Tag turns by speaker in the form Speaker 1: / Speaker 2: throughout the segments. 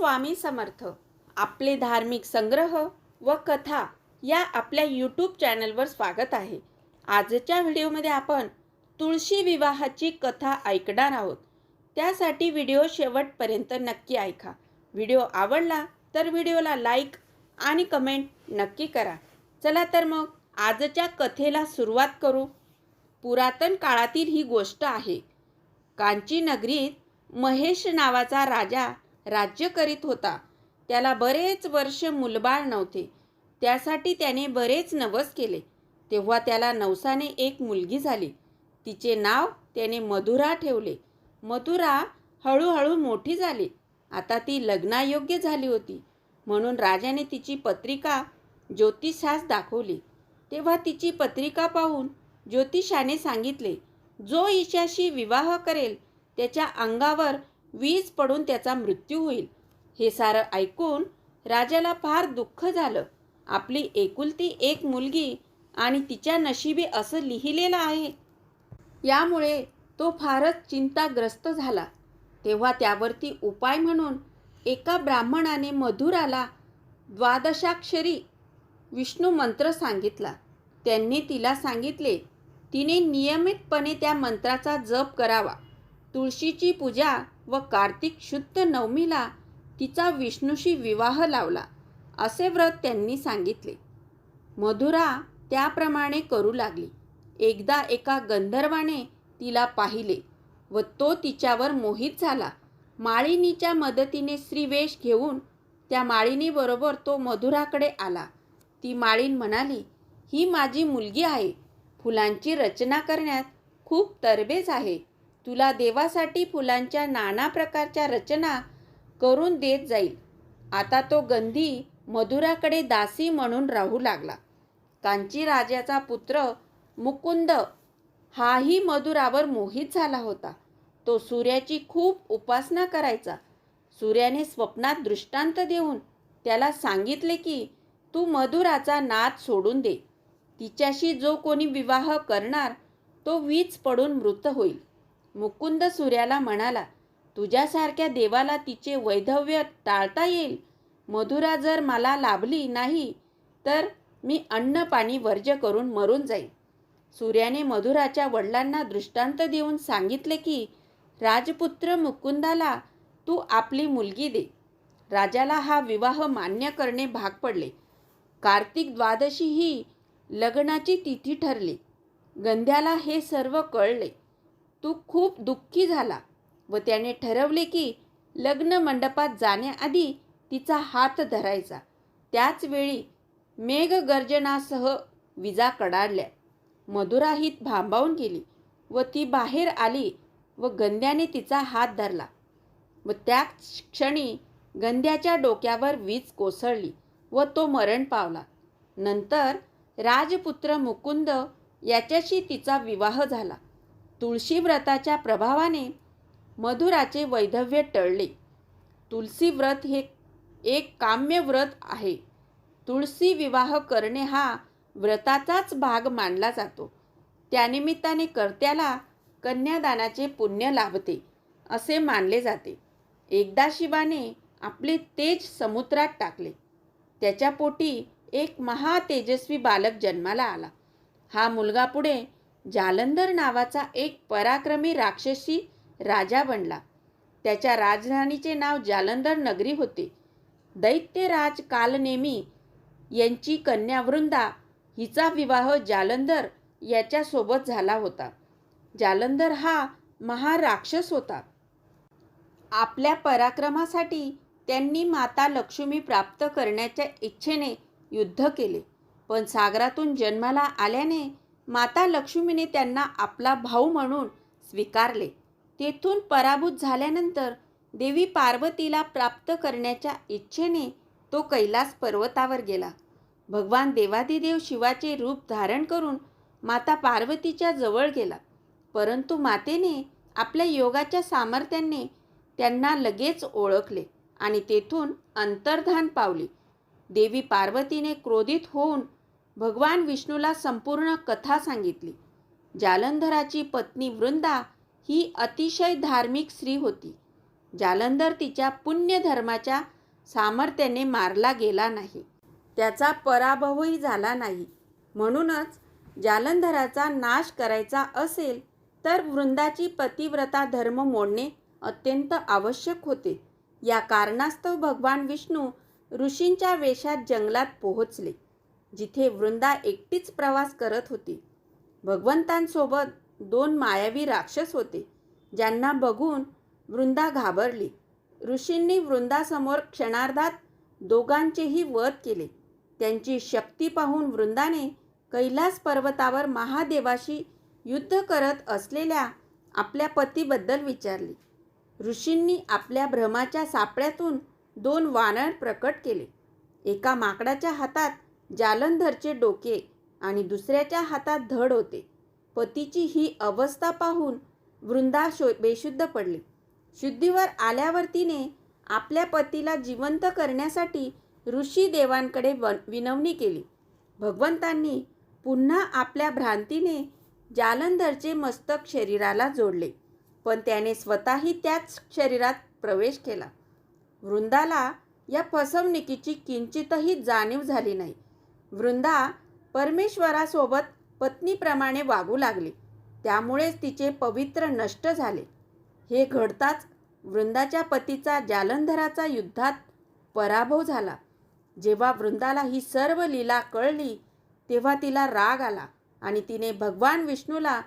Speaker 1: स्वामी समर्थ. आपले धार्मिक संग्रह व कथा या आपल्या यूट्यूब चॅनलवर स्वागत आहे. आजच्या व्हिडिओमध्ये आपण तुळशी विवाहाची कथा ऐकणार आहोत. त्यासाठी व्हिडिओ शेवटपर्यंत नक्की ऐका. व्हिडिओ आवडला तर व्हिडिओला लाईक आणि कमेंट नक्की करा. चला तर मग आजच्या कथेला सुरुवात करू. पुरातन काळातील ही गोष्ट आहे. कांची नगरीत महेश नावाचा राजा राज्य करीत होता. त्याला बरेच वर्ष मुलबाळ नव्हते. त्यासाठी त्याने बरेच नवस केले. तेव्हा त्याला नवसाने एक मुलगी झाली. तिचे नाव त्याने मधुरा ठेवले. मधुरा हळूहळू मोठी झाली. आता ती लग्नायोग्य झाली होती. म्हणून राजाने तिची पत्रिका ज्योतिषास दाखवली. तेव्हा तिची पत्रिका पाहून ज्योतिषाने सांगितले जो ईशाशी विवाह करेल त्याच्या अंगावर वीज पडून त्याचा मृत्यू होईल. हे सारं ऐकून राजाला फार दुःख झालं. आपली एकुलती एक मुलगी आणि तिच्या नशिबी असं लिहिलेलं आहे. यामुळे तो फारच चिंताग्रस्त झाला. तेव्हा त्यावरती उपाय म्हणून एका ब्राह्मणाने मधुराला द्वादशाक्षरी विष्णू मंत्र सांगितला. त्यांनी तिला सांगितले तिने नियमितपणे त्या मंत्राचा जप करावा. तुळशीची पूजा व कार्तिक शुद्ध नवमीला तिचा विष्णूशी विवाह लावला असे व्रत त्यांनी सांगितले. मधुरा त्याप्रमाणे करू लागली. एकदा एका गंधर्वाने तिला पाहिले व तो तिच्यावर मोहित झाला. माळिनीच्या मदतीने श्रीवेश घेऊन त्या माळिनीबरोबर तो मधुराकडे आला. ती माळीन म्हणाली ही माझी मुलगी आहे. फुलांची रचना करण्यात खूप तरबेज आहे. तुला देवासाठी फुलांच्या नाना प्रकारच्या रचना करून देत जाईल. आता तो गंधी मधुराकडे दासी म्हणून राहू लागला. कांची राजाचा पुत्र मुकुंद हाही मधुरावर मोहित झाला होता. तो सूर्याची खूप उपासना करायचा. सूर्याने स्वप्नात दृष्टांत देऊन त्याला सांगितले की तू मधुराचा नाद सोडून दे. तिच्याशी जो कोणी विवाह करणार तो वीज पडून मृत होईल. मुकुंद सूर्याला म्हणाला तुझ्यासारख्या देवाला तिचे वैधव्य टाळता येईल. मधुरा जर मला लाभली नाही तर मी अन्न पाणी वर्ज्य करून मरून जाईल सूर्याने मधुराच्या वडिलांना दृष्टांत देऊन सांगितले की राजपुत्र मुकुंदाला तू आपली मुलगी दे. राजाला हा विवाह मान्य करणे भाग पडले. कार्तिक द्वादशी ही लग्नाची तिथी ठरली. गंध्याला हे सर्व कळले. तू खूप दुःखी झाला व त्याने ठरवले की लग्न मंडपात जाण्याआधी तिचा हात धरायचा. त्याचवेळी मेघगर्जनासह विजा कडाडल्या. मधुरा ही भांबावून गेली व ती बाहेर आली व गंध्याने तिचा हात धरला व त्या क्षणी गंध्याच्या डोक्यावर वीज कोसळली व तो मरण पावला. नंतर राजपुत्र मुकुंद याच्याशी तिचा विवाह झाला. तुळशी व्रताच्या प्रभावाने मधुराचे वैधव्य टळले. तुलसी व्रत हे एक काम्य व्रत आहे. तुळशी विवाह करणे हा व्रताचाच भाग मानला जातो. त्यानिमित्ताने कर्त्याला कन्यादानाचे पुण्य लाभते असे मानले जाते. एकदा शिवाने आपले तेज समुद्रात टाकले. त्याच्या पोटी एक महातेजस्वी बालक जन्माला आला. हा मुलगा पुढे जालंधर नावाचा एक पराक्रमी राक्षसी राजा बनला. त्याच्या राजधानीचे नाव जालंधर नगरी होते. दैत्यराज कालनेमी यांची कन्या वृंदा हिचा विवाह जालंधर याच्यासोबत झाला होता. जालंधर हा महाराक्षस होता. आपल्या पराक्रमासाठी त्यांनी माता लक्ष्मी प्राप्त करण्याच्या इच्छेने युद्ध केले. पण सागरातून जन्माला आल्याने माता लक्ष्मीने त्यांना आपला भाऊ म्हणून स्वीकारले. तेथून पराभूत झाल्यानंतर देवी पार्वतीला प्राप्त करण्याच्या इच्छेने तो कैलास पर्वतावर गेला. भगवान देवादिदेव शिवाचे रूप धारण करून माता पार्वतीच्या जवळ गेला. परंतु मातेने आपल्या योगाच्या सामर्थ्याने त्यांना लगेच ओळखले आणि तेथून अंतर्धान पावली. देवी पार्वतीने क्रोधित होऊन भगवान विष्णूला संपूर्ण कथा सांगितली. जालंधराची पत्नी वृंदा ही अतिशय धार्मिक स्त्री होती. जालंधर तिच्या पुण्यधर्माच्या सामर्थ्याने मारला गेला नाही. त्याचा पराभवही झाला नाही. म्हणूनच जालंधराचा नाश करायचा असेल तर वृंदाची पतिव्रता धर्म मोडणे अत्यंत आवश्यक होते. या कारणास्तव भगवान विष्णू ऋषींच्या वेशात जंगलात पोहोचले. जिथे वृंदा एकटीच प्रवास करत होती. भगवंतांसोबत दोन मायावी राक्षस होते ज्यांना बघून वृंदा घाबरली. ऋषींनी वृंदासमोर क्षणार्धात दोघांचेही वध केले. त्यांची शक्ती पाहून वृंदाने कैलास पर्वतावर महादेवाशी युद्ध करत असलेल्या आपल्या पतीबद्दल विचारले. ऋषींनी आपल्या भ्रमाच्या सापळ्यातून दोन वानर प्रकट केले. एका माकडाच्या हातात जालंधरचे डोके आणि दुसऱ्याच्या हातात धड होते. पतीची ही अवस्था पाहून वृंदा शो बेशुद्ध पडली. शुद्धीवर आल्यावर तिने आपल्या पतीला जिवंत करण्यासाठी ऋषी देवांकडे वन विनवणी केली. भगवंतांनी पुन्हा आपल्या भ्रांतीने जालंधरचे मस्तक शरीराला जोडले पण त्याने स्वतःही त्याच शरीरात प्रवेश केला. वृंदाला या फसवणुकीची किंचितही जाणीव झाली नाही. वृंदा परमेश्वरासोबत पत्नीप्रमाणे वागू लागली. त्यामुळेच तिचे पवित्र नष्ट झाले. हे घडताच वृंदाच्या पतीचा जालंधराचा युद्धात पराभव झाला. जेव्हा वृंदाला ही सर्व लीला कळली तेव्हा तिला राग आला आणि तिने भगवान विष्णूला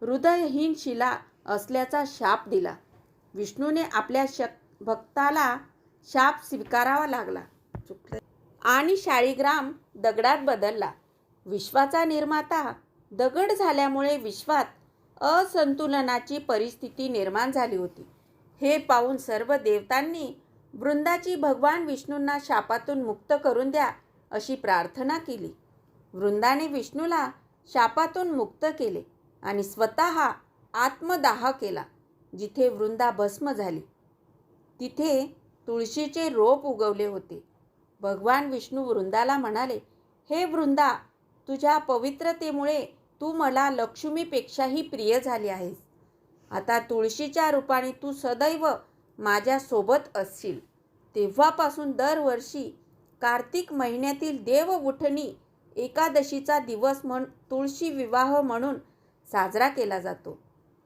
Speaker 1: हृदयहीन शिला असल्याचा शाप दिला. विष्णूने आपल्या शक भक्ताला शाप स्वीकारावा लागला. आणि शाळीग्राम दगडात बदलला. विश्वाचा निर्माता दगड झाल्यामुळे विश्वात असंतुलनाची परिस्थिती निर्माण झाली होती. हे पाहून सर्व देवतांनी वृंदाची भगवान विष्णूंना शापातून मुक्त करून द्या अशी प्रार्थना केली. वृंदाने विष्णूला शापातून मुक्त केले आणि स्वतः आत्मदाह केला जिथे वृंदा भस्म झाली. तिथे तुळशीचे रोप उगवले होते. भगवान विष्णू वृंदाला म्हणाले हे वृंदा तुझ्या पवित्रतेमुळे तू मला लक्ष्मीपेक्षाही प्रिय झाली आहेस. आता तुळशीच्या रूपाने तू सदैव माझ्यासोबत असशील. तेव्हापासून दरवर्षी कार्तिक महिन्यातील देवउठणी एकादशीचा दिवस म्हण तुळशी विवाह म्हणून साजरा केला जातो.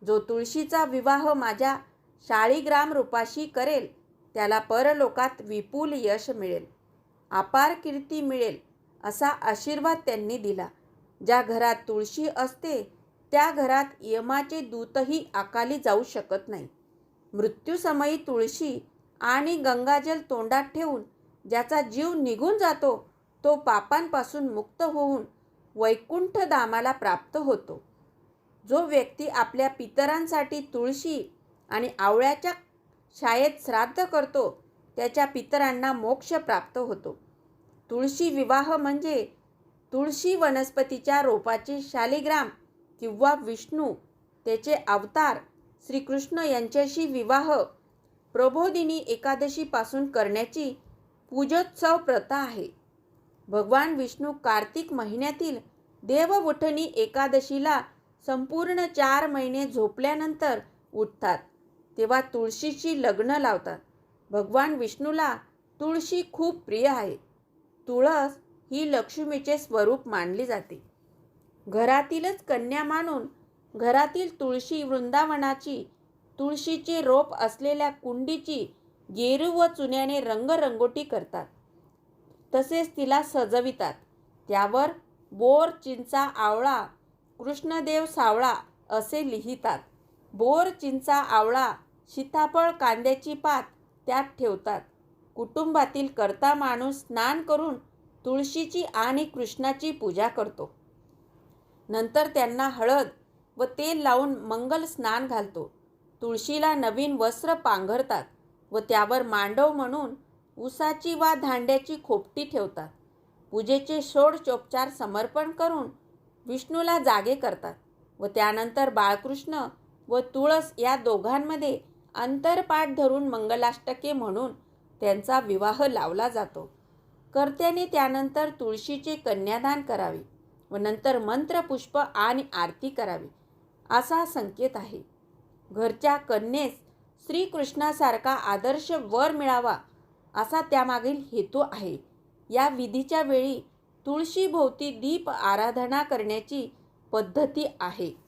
Speaker 1: जो तुळशीचा विवाह माझ्या शाळीग्राम रूपाशी करेल त्याला परलोकात विपुल यश मिळेल. अपार कीर्ती मिळेल असा आशीर्वाद त्यांनी दिला. ज्या घरात तुळशी असते त्या घरात यमाचे दूतही आकाली जाऊ शकत नाही. मृत्यूसमयी तुळशी आणि गंगाजल तोंडात ठेवून ज्याचा जीव निघून जातो तो पापांपासून मुक्त होऊन वैकुंठ दामाला प्राप्त होतो. जो व्यक्ती आपल्या पितरांसाठी तुळशी आणि आवळ्याच्या शाळेत श्राद्ध करतो त्याच्या पितरांना मोक्ष प्राप्त होतो. तुळशी विवाह म्हणजे तुळशी वनस्पतीच्या रोपाचे शालिग्राम किंवा विष्णू त्याचे अवतार श्रीकृष्ण यांच्याशी विवाह प्रबोधिनी एकादशीपासून करण्याची पूजोत्सव प्रथा आहे. भगवान विष्णू कार्तिक महिन्यातील देवउठणी एकादशीला संपूर्ण चार महिने झोपल्यानंतर उठतात तेव्हा तुळशीशी लग्न लावतात. भगवान विष्णूला तुळशी खूप प्रिय आहे. तुळस ही लक्ष्मीचे स्वरूप मानली जाते. घरातीलच कन्या मानून घरातील तुळशी वृंदावनाची तुळशीचे रोप असलेल्या कुंडीची गेरू व चुन्याने रंगरंगोटी करतात. तसेच तिला सजवितात. त्यावर बोर चिंचा आवळा कृष्णदेव सावळा असे लिहितात. बोर चिंचा आवळा सीताफळ कांद्याची पात त्यात ठेवतात. कुटुंबातील कर्ता माणूस स्नान करून तुळशीची आणि कृष्णाची पूजा करतो. नंतर त्यांना हळद व तेल लावून मंगल स्नान घालतो. तुळशीला नवीन वस्त्र पांघरतात व त्यावर मांडव म्हणून उसाची वा धांड्याची खोपटी ठेवतात. पूजेचे षोडचोपचार समर्पण करून विष्णूला जागे करतात व त्यानंतर बाळकृष्ण व तुळस या दोघांमध्ये अंतरपाठ धरून मंगलाष्टके म्हणून त्यांचा विवाह लावला जातो. कर्त्याने त्यानंतर तुळशीचे कन्यादान करावे व नंतर मंत्रपुष्प आणि आरती करावी असा संकेत आहे. घरच्या कन्येस श्रीकृष्णासारखा आदर्श वर मिळावा असा त्यामागील हेतू आहे. या विधीच्या वेळी तुळशीभोवती दीप आराधना करण्याची पद्धती आहे.